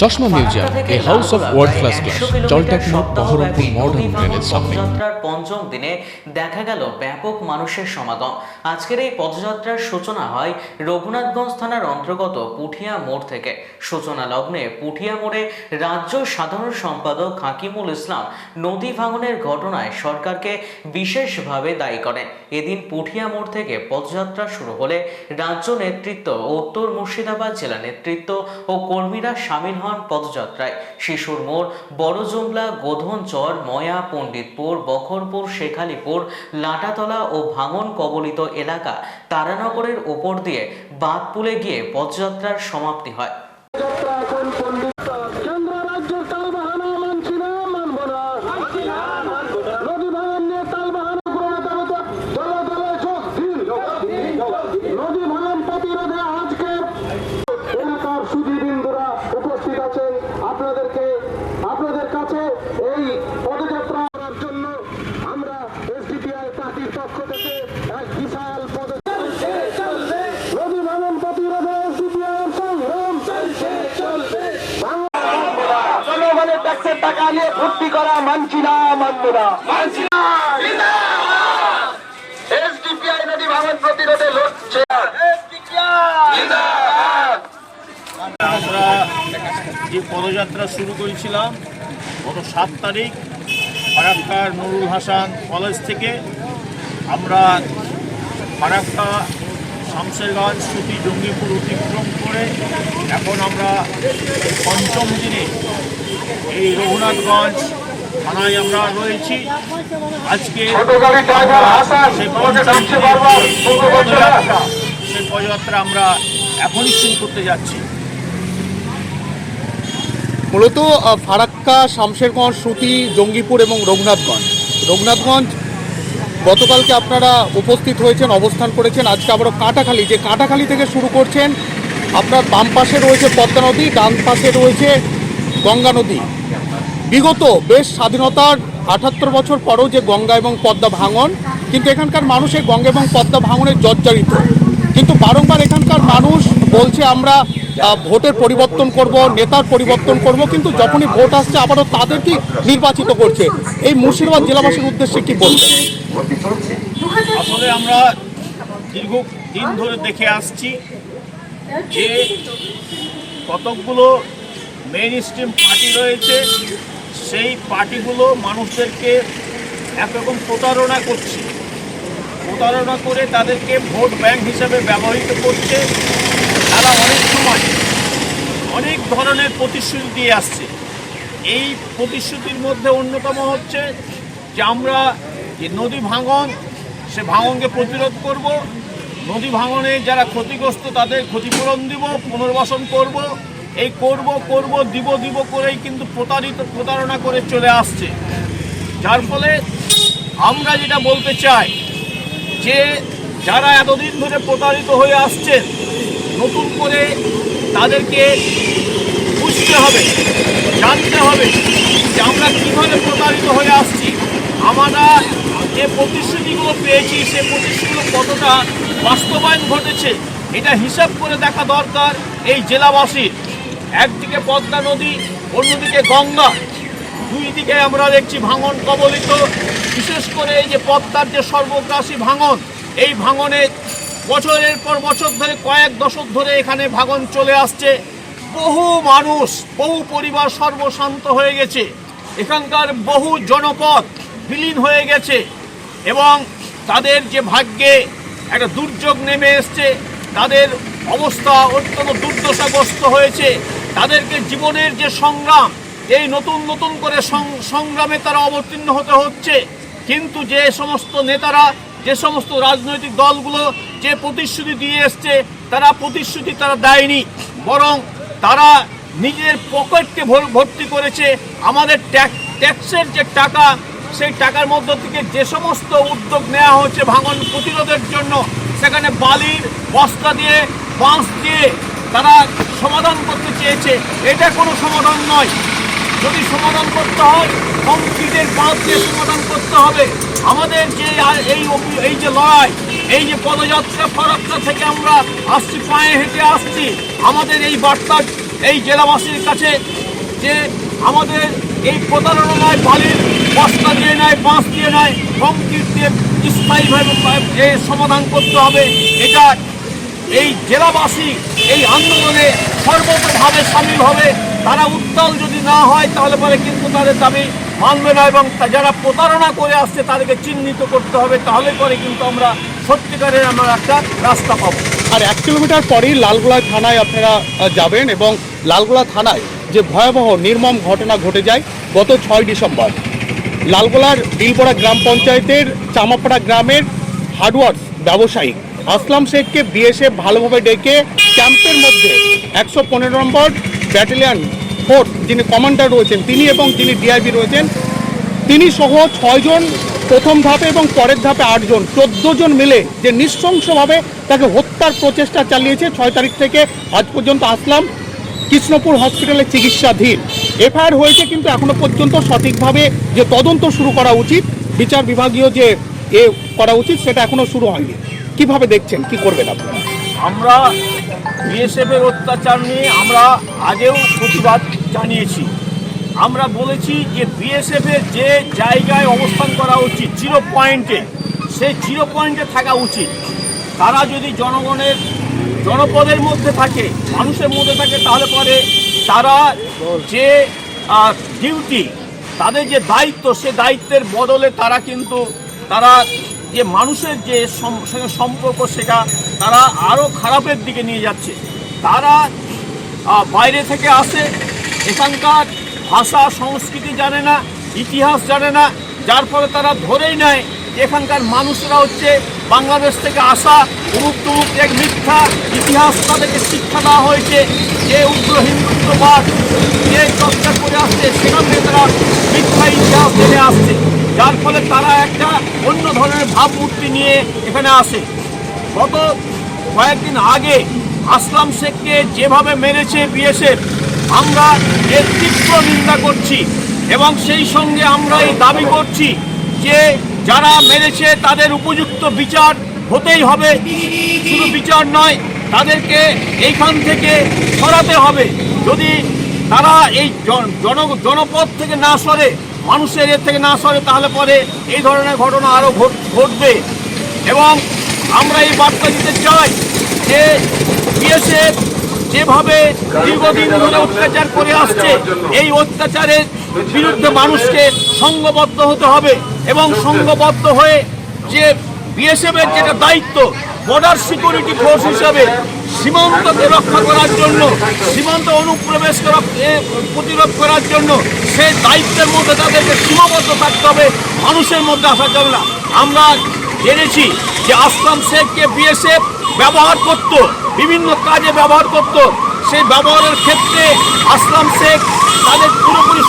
চশমা museum a house of world class class জলট্যাক মোড় Baharampur modern ট্রেনের সামনে পদযাত্রার পঞ্চম দিনে দেখা গেল ব্যাপক মানুষের সমাগম। আজকের এই পদযাত্রার সূচনা হয় রঘুনাথগঞ্জ থানার অন্তর্গত পুঠিয়া মোড় থেকে। সূচনা লগ্নে পুঠিয়া মোড়ে রাজ্য সাধারণ সম্পাদক হাকিমুল ইসলাম নদী ভাঙনের ঘটনায় সরকারকে বিশেষভাবে দায়ী করেন। এদিন পুঠিয়া মোড় থেকে পদযাত্রা শুরু হলে রাজ্য নেতৃত্ব উত্তর মুর্শিদাবাদ জেলা নেতৃত্ব ও কর্মীরা সামিল হন। পদযাত্রায় শিশুর মোড় বড় জুমলা গোধনচর, ময়া, পণ্ডিতপুর, বখরপুর, শেখালিপুর, লাটাতলা ও ভাঙন কবলিত এলাকা তারানগরের ওপর দিয়ে বাদপুলে গিয়ে পদযাত্রার সমাপ্তি হয় কেন্দ্র রাজ্যের তালবাহানা মানছি না মানব না নদী ভাঙন নিয়ে তালবাহানা পুরোনো দলে দলে যোগ দিন নদী ভাঙন প্রতিরোধে আজকে এলাকার সুদীবিন্দুরা উপস্থিত আছেন আপনাদেরকে আপনাদের কাছে এই পদযাত্রা করার জন্য আমরা এসডিপিআই পার্টির পক্ষ থেকে এক বিশাল পদযাত্রা নদী ভাঙন প্রতিরোধে এসডিপিআই সংগ্রাম ট্যাক্সের টাকা নিয়ে ভর্তি করা মানছি না মানব না। মানছি না। এসডিপিআই নদী ভাঙন প্রতিরোধে লড়ছে আমরা যে পদযাত্রা শুরু করেছিলাম গত সাত তারিখ ফারাক্কার নুরুল হাসান কলেজ থেকে আমরা ফারাক্কা শামসেরগঞ্জ সুতি জঙ্গিপুর অতিক্রম করে এখন আমরা পঞ্চম দিনে এই রঘুনাথগঞ্জ থানায় আমরা রয়েছি। আজকে সেই পদযাত্রা সেই পদযাত্রা আমরা এখনই শুরু করতে যাচ্ছি। মূলত ফারাক্কা শামশেরগঞ্জ সুতি জঙ্গিপুর এবং রঘুনাথগঞ্জ। রঘুনাথগঞ্জ গতকালকে আপনারা উপস্থিত হয়েছেন, অবস্থান করেছেন। আজকে আবারও কাঁটাখালি, যে কাঁটাখালি থেকে শুরু করছেন, আপনার বাম পাশে রয়েছে পদ্মা নদী, ডান পাশে রয়েছে গঙ্গা নদী। বিগত বেশ স্বাধীনতার আটাত্তর বছর পরও যে গঙ্গা এবং পদ্মা ভাঙন, কিন্তু এখানকার মানুষ এই গঙ্গা এবং পদ্মা ভাঙনের জর্জরিত। কিন্তু বারংবার এখানকার মানুষ বলছে, আমরা ভোটের পরিবর্তন করব, নেতার পরিবর্তন করব, কিন্তু যখনই ভোট আসছে, আবারও তাদেরকেই নির্বাচিত করছে। এই মুর্শিদাবাদ জেলাবাসীর উদ্দেশ্যে কি বলবেন? আসলে আমরা দীর্ঘ দিন ধরে দেখে আসছি যে কতকগুলো মেইন স্ট্রিম পার্টি রয়েছে, সেই পার্টিগুলো মানুষদেরকে একরকম প্রতারণা করছে। প্রতারণা করে তাদেরকে ভোট ব্যাংক হিসাবে ব্যবহৃত করছে। তারা অনেক সময় অনেক ধরনের প্রতিশ্রুতি দিয়ে আসছে। এই প্রতিশ্রুতির মধ্যে অন্যতম হচ্ছে যে আমরা যে নদী ভাঙন, সে ভাঙনকে প্রতিরোধ করব। নদী ভাঙনে যারা ক্ষতিগ্রস্ত, তাদের ক্ষতিপূরণ দিব, পুনর্বাসন করব। এই করব করব, দিব দিব করেই কিন্তু প্রতারিত, প্রতারণা করে চলে আসছে। যার ফলে আমরা যেটা বলতে চাই যে যারা এতদিন ধরে প্রতারিত হয়ে আসছেন, নতুন করে তাদেরকে বুঝতে হবে, জানতে হবে যে আমরা কীভাবে প্রতারিত হয়ে আসছি। আমরা যে প্রতিশ্রুতিগুলো পেয়েছি সে প্রতিশ্রুতিগুলো কতটা বাস্তবায়ন ঘটেছে, এটা হিসাব করে দেখা দরকার এই জেলাবাসীর। একদিকে পদ্মা নদী, অন্যদিকে গঙ্গা। দুই দিকে আমরা দেখছি ভাঙন কবলিত বিশেষ করে এই যে পদ্মার যে সর্বগ্রাসী ভাঙন, এই ভাঙনে বছরের পর বছর ধরে কয়েক দশক ধরে এখানে ভাঙন চলে আসছে। বহু মানুষ, বহু পরিবার সর্বশান্ত হয়ে গেছে। এখানকার বহু জনপদ বিলীন হয়ে গেছে এবং তাদের যে ভাগ্যে একটা দুর্যোগ নেমে এসছে, তাদের অবস্থা অত্যন্ত দুর্দশাগ্রস্ত হয়েছে। তাদেরকে জীবনের যে সংগ্রাম, এই নতুন নতুন করে সংগ্রামে তারা অবতীর্ণ হতে হচ্ছে। কিন্তু যে সমস্ত নেতারা, যে সমস্ত রাজনৈতিক দলগুলো যে প্রতিশ্রুতি দিয়ে এসছে, তারা প্রতিশ্রুতি তারা দেয়নি। বরং তারা নিজের পকেটকে ভর্তি করেছে। আমাদের ট্যাক্স ট্যাক্সের যে টাকা, সেই টাকার মধ্য থেকে যে সমস্ত উদ্যোগ নেওয়া হচ্ছে ভাঙন প্রতিরোধের জন্য, সেখানে বালির বস্তা দিয়ে, বাঁশ দিয়ে তারা সমাধান করতে চেয়েছে। এটা কোনো সমাধান নয়। যদি সমাধান করতে হয় কংক্রিটের বাঁধ দিয়ে সমাধান করতে হবে। আমাদের যে এই এই যে লড়াই, এই যে পদযাত্রা ফরাক্কা থেকে আমরা আসছি, পায়ে হেঁটে আসছি, আমাদের এই বার্তা, এই জেলাবাসীর কাছে যে আমাদের এই প্রতারণায় বালির বস্তা দিয়ে নেয়, বাঁশ দিয়ে নেয় কংক্রিট দিয়ে স্থায়ীভাবে সমাধান করতে হবে। এটা এই জেলাবাসী এই আন্দোলনে সর্বতভাবে সামিল হবে। তারা উত্তাল যদি না হয়, তাহলে পরে কিন্তু তাদের দাবি মানবে না এবং যারা প্রতারণা করে আসছে, তাদেরকে চিহ্নিত করতে হবে। তাহলে পরে কিন্তু আমরা সত্যিকারের আমরা একটা রাস্তা পাবো। আর এক কিলোমিটার পরেই লালগোলা থানায় আপনারা যাবেন এবং লালগোলা থানায় যে ভয়াবহ নির্মম ঘটনা ঘটে যায় গত ছয় ডিসেম্বর, লালগোলার দিলপড়া গ্রাম পঞ্চায়েতের চামাপাড়া গ্রামের হার্ডওয়ার্স ব্যবসায়ী আসলাম শেখকে বিএসএফ ভালোভাবে ডেকে ক্যাম্পের মধ্যে একশো পনেরো নম্বর ব্যাটালিয়ান ফোর্স যিনি কমান্ডার রয়েছেন, তিনি এবং যিনি ডিআইবি রয়েছেন, তিনি সহ ছয়জন প্রথম ধাপে এবং পরের ধাপে আটজন জন মিলে যে নৃশংসভাবে তাকে হত্যার প্রচেষ্টা চালিয়েছে, ছয় তারিখ থেকে আজ পর্যন্ত আসলাম কৃষ্ণপুর হসপিটালে চিকিৎসাধীন। এফআইআর হয়েছে কিন্তু এখনও পর্যন্ত সঠিকভাবে যে তদন্ত শুরু করা উচিত, বিচার বিভাগীয় যে এ করা উচিত, সেটা এখনও শুরু হয়নি। কীভাবে দেখছেন? কি করবেন আপনারা? আমরা বিএসএফ এর অত্যাচার নিয়ে আমরা আগেও প্রতিবাদ জানিয়েছি। আমরা বলেছি যে বিএসএফ এর যে জায়গায় অবস্থান করা উচিত জিরো পয়েন্টে সেই জিরো পয়েন্টে থাকা উচিত। তারা যদি জনগণের, জনপদের মধ্যে থাকে, মানুষের মধ্যে থাকে, তাহলে পরে তারা যে ডিউটি তাদের যে দায়িত্ব, সে দায়িত্বের বদলে তারা কিন্তু, তারা যে মানুষের যে সঙ্গে সম্পর্ক, সেটা তারা আরও খারাপের দিকে নিয়ে যাচ্ছে। তারা বাইরে থেকে আসে, এখানকার ভাষা, সংস্কৃতি জানে না, ইতিহাস জানে না, যার ফলে তারা ধরেই নেয় এখানকার মানুষরা হচ্ছে বাংলাদেশ থেকে আসা উমুক তুমুক এক মিথ্যা ইতিহাস তাদেরকে শিক্ষা দেওয়া হয়েছে, যে উগ্র হিন্দুত্ববাদ, যে চর্চা করে আসছে, সেখান থেকে তারা মিথ্যা ইতিহাস জেনে আসছে। যার ফলে তারা একটা অন্য ধরনের ভাবমূর্তি নিয়ে এখানে আসে। গত কয়েকদিন আগে আসলাম শেখকে যেভাবে মেরেছে বিএসএফ, আমরা এর তীব্র নিন্দা করছি এবং সেই সঙ্গে আমরা এই দাবি করছি যে যারা মেরেছে তাদের উপযুক্ত বিচার হতেই হবে। শুধু বিচার নয়, তাদেরকে এইখান থেকে সরাতে হবে। যদি তারা এই জন- জন, জনপদ থেকে না সরে, মানুষের এর থেকে না সরে, তাহলে পরে এই ধরনের ঘটনা আরও ঘটবে। এবং আমরা এই বার্তা দিতে চাই যে বিএসএফ যেভাবে দীর্ঘদিন ধরে অত্যাচার করে আসছে, এই অত্যাচারের বিরুদ্ধে মানুষকে সংঘবদ্ধ হতে হবে এবং সংঘবদ্ধ হয়ে যে বিএসএফের যেটা দায়িত্ব বর্ডার সিকিউরিটি ফোর্স হিসাবে সীমান্তকে রক্ষা করার জন্য, সীমান্ত অনুপ্রবেশকে প্রতিরোধ করার জন্য সেই দায়িত্বের মধ্যে তাদেরকে সীমাবদ্ধ থাকতে হবে, মানুষের মধ্যে আসা যাবে না। আমরা জেনেছি যে আসলাম শেখকে বিএসএফ ব্যবহার করত, বিভিন্ন কাজে ব্যবহার করত। সেই ব্যবহারের ক্ষেত্রে আসলাম শেখ তাদের পুরোপুরি